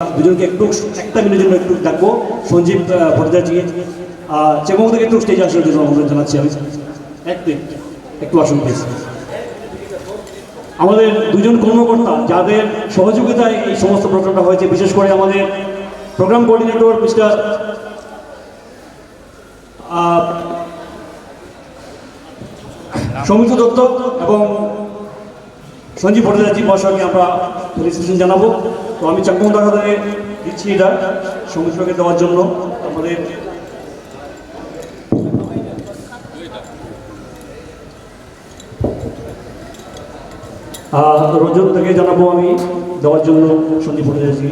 দুজনকে একটু একটা মিনিটের জন্য একটু ডাকবো। সঞ্জীব ভট্টাচার্যকে থেকে একটু স্টেজে আসার জন্য অনুরোধ জানাচ্ছি আমি। এক মিনিট, একটু আসুন প্লিজ আমাদের দুজন কর্মকর্তা, যাদের সহযোগিতায় এই সমস্ত প্রোগ্রামটা হয়েছে, বিশেষ করে আমাদের program coordinator mister Soumitra Dutta এবং সঞ্জীব ভট্টাচার্য মহাশয়কে আমরা ফেলিসিটেশন জানাব। তো আমি চাকমা দাদাকে দিচ্ছি এটা সৌমিত্রকে দেওয়ার জন্য। আমাদের রজত তাকে জানাব আমি দেওয়ার জন্য, সন্দীপ ভট্টাচার্য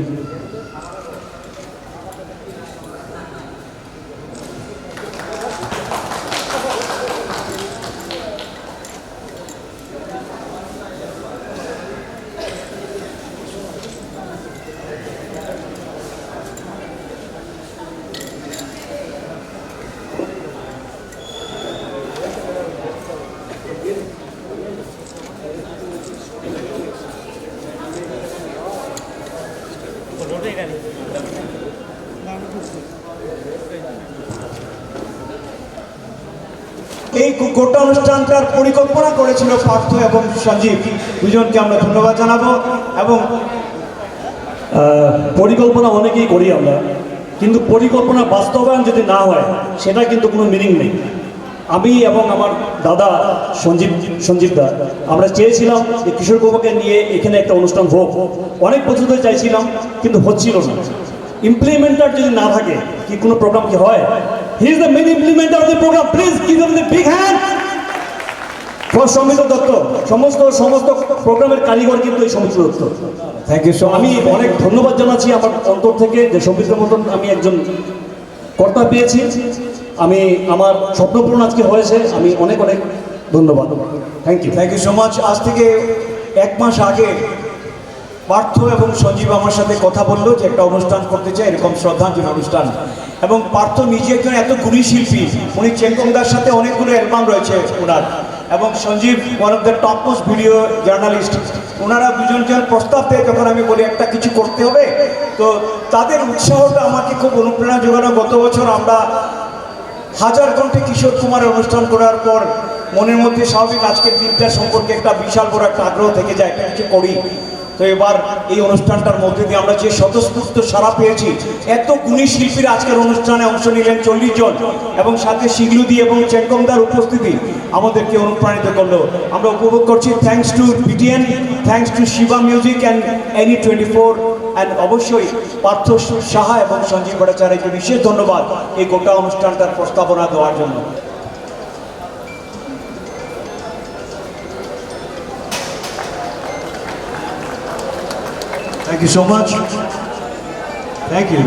এই গোটা অনুষ্ঠানটার পরিকল্পনা করেছিল পার্থ এবং সঞ্জীব। দুজনকে আমরা ধন্যবাদ জানাব এবং পরিকল্পনা অনেকেই করি আমরা, কিন্তু পরিকল্পনা বাস্তবায়ন যদি না হয়, সেটা কিন্তু কোনো মিনিং নেই। আমি এবং আমার দাদা সঞ্জীব সঞ্জীব দা, আমরা চেয়েছিলাম যে কিশোর কুমারকে নিয়ে এখানে একটা অনুষ্ঠান হোক। অনেক বছর ধরে চাইছিলাম, কিন্তু হচ্ছিল না। ইমপ্লিমেন্টার যদি না থাকে, কি কোনো প্রোগ্রাম কি হয়? He is the main implementer of the program please give them the big hand for Soumitra Dutta সমস্ত সমস্ত প্রোগ্রামের কারিগর কিন্তু এই Soumitra Dutta thank you so আমি অনেক ধন্যবাদ জানাচ্ছি আমার অন্তর থেকে যে সৌমিত্র মতন আমি একজন কর্তা পেয়েছি। আমি আমার স্বপ্নপূরণ আজকে হয়েছে। আমি অনেক অনেক ধন্যবাদ। Thank you thank you so much আজ থেকে এক মাস আগে পার্থ এবং সঞ্জীব আমার সাথে কথা বলল যে একটা অনুষ্ঠান করতে চাই, এরকম শ্রদ্ধাঞ্জলি অনুষ্ঠান। এবং পার্থ নিজে একজন এত গুণী শিল্পী, উনি চেঙ্গমদার সাথে অনেকগুলো অ্যালবাম রয়েছে ওনার। এবং Sanjib one of the top most video journalist ওনারা দুজন জন প্রস্তাব দেয় যখন আমি বলি, একটা কিছু করতে হবে? তো তাদের উৎসাহটা আমাকে খুব অনুপ্রেরণা যোগানো গত বছর আমরা হাজার কণ্ঠে কিশোর কুমারের অনুষ্ঠান করার পর মনের মধ্যে স্বাভাবিক আজকের দিনটা সম্পর্কে একটা বিশাল বড় একটা আগ্রহ থেকে যায়, একটা কিছু করি। তো এবার এই অনুষ্ঠানটার মধ্যে দিয়ে আমরা যে স্বতঃস্ফূর্ত সারা পেয়েছি, এত গুণী শিল্পীরা আজকের অনুষ্ঠানে অংশ নিলেন চল্লিশ জন। এবং সাথে শিগলুদি এবং চেকমদার উপস্থিতি আমাদেরকে অনুপ্রাণিত করল। আমরা উপভোগ করছি thanks to BTN thanks to Shiva music and any twenty four and অবশ্যই পার্থ সাহা এবং সঞ্জীব ভট্টাচার্যকে বিশেষ ধন্যবাদ এই গোটা অনুষ্ঠানটার প্রস্তাবনা দেওয়ার জন্য। Thank you so much thank you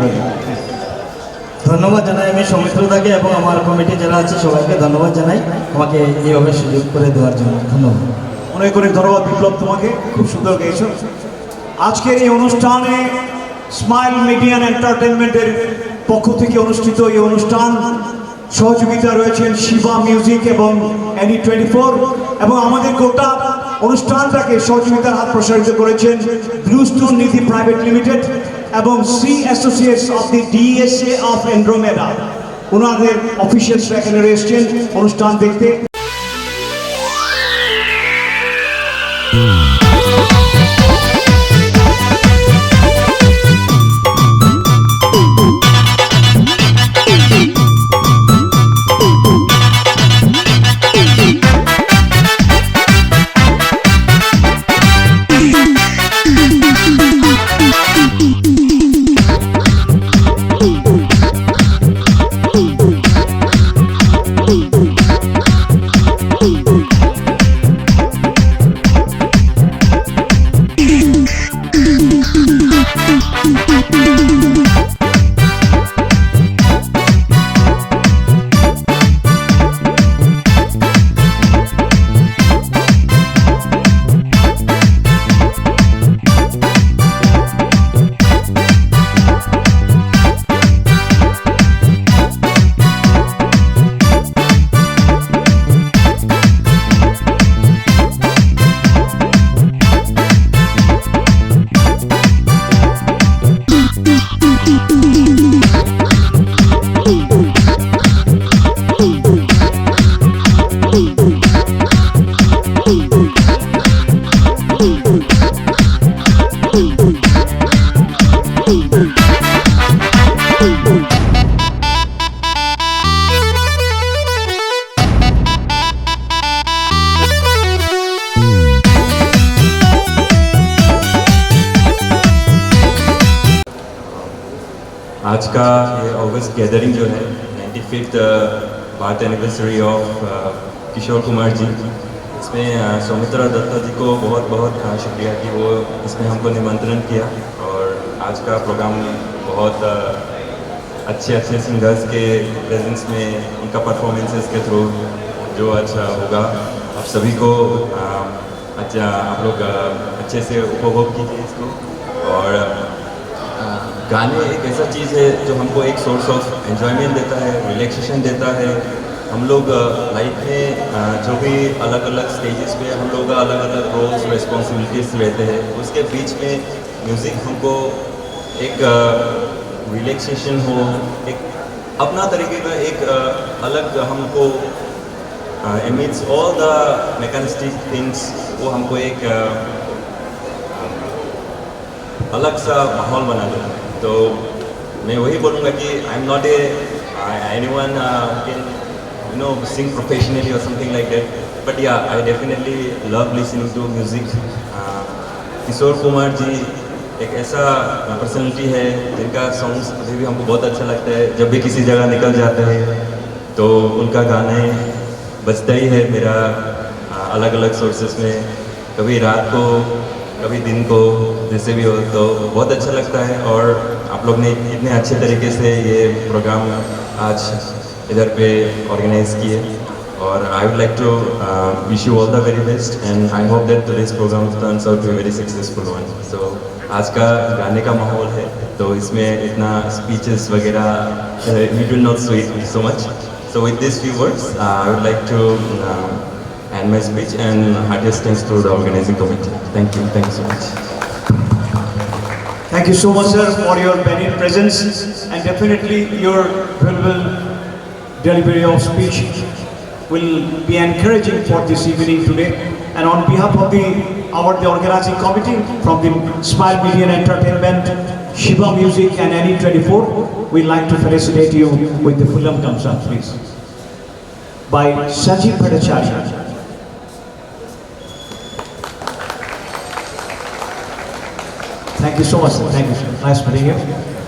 ধন্যবাদ জানাই আমি সৌমিত্রদাকে এবং আমার কমিটি যারা আছে সবাইকে ধন্যবাদ জানাই। আমাকে এইভাবে সুযোগ করে দেওয়ার জন্য ধন্যবাদ। অনেক অনেক ধন্যবাদ, বিপ্লব, তোমাকে। খুব সুন্দর গেয়েছো। আজকের এই অনুষ্ঠানে স্মাইল মিডিয়ান এন্টারটেনমেন্টের পক্ষ থেকে অনুষ্ঠিত এই অনুষ্ঠান সহযোগিতা রয়েছেন শিবা মিউজিক এবং এনি টোয়েন্টি ফোর এবং আমাদের গোটা অনুষ্ঠানটাকে সহযোগিতার হাত প্রসারিত করেছেন ব্লুস্টোন নিধি প্রাইভেট লিমিটেড এবং C associates of the DSA of Andromeda ওনাদের অফিসিয়ালসরা এখানে এসেছেন অনুষ্ঠান দেখতে। आज का ये ऑगस्ट गैदरिंग जो है ninety fifth birth anniversary of Kishore Kumar ji इसमें सौमित्रा दत्ता जी को बहुत बहुत शुक्रिया कि वो इसमें हमको निमंत्रण किया और आज का प्रोग्राम बहुत अच्छे अच्छे सिंगर्स के प्रेजेंस में उनका परफॉर्मेंसेस के थ्रू जो अच्छा होगा। आप सभी को अच्छा आप लोग अच्छे से उपभोग कीजिए इसको और गाने एक ऐसा चीज़ है जो हमको एक सोर्स ऑफ़ एन्जॉयमेंट देता है, रिलैक्सेशन देता है। हम लोग लाइफ में जो भी अलग अलग स्टेजेस पे हम लोग अलग अलग रोल्स रिस्पॉन्सिबिलिटीज रहते हैं, उसके बीच में म्यूज़िक हमको एक रिलैक्सेशन हो, एक अपना तरीके का एक अलग हमको emits all the mechanistic things वो हमको एक अलग सा माहौल बना देता है। तो मैं वही बोलूँगा कि I am not a any one can you no sing professionally और something like that but yeah I definitely love listening to music Kishore Kumar ji एक ऐसा पर्सनलिटी है, जिनका सॉन्ग्स अभी भी हमको बहुत अच्छा लगता है। जब भी किसी जगह निकल जाते हैं तो उनका गाने बजता ही है मेरा अलग अलग सोर्सेस में। कभी रात को, कभी दिन को जैसे भी हो तो बहुत अच्छा लगता है और आप लोग ने इतने अच्छे तरीके से ये प्रोग्राम आज इधर पे ऑर्गेनाइज किए और I would like to wish you all the very best and I hope that this program turns out to very successful one so आज का गाने का माहौल है तो इसमें इतना स्पीचेस वगैरह you do not sweet so much So with these few words, uh, I would like to uh, end my speech thanks to the organizing committee. Thank you. Thank you so much. Thank you so much, sir, for your benign presence and definitely your valuable delivery of speech will be encouraging for this evening today. And on behalf of the our the organizing committee from the Smile Media and Entertainment, Shiva Music and Any24, we'd like to felicitate you with the Fulham Up, please. By Saji Bhattacharya. Thank you so much. Thank you, sir. Nice meeting you.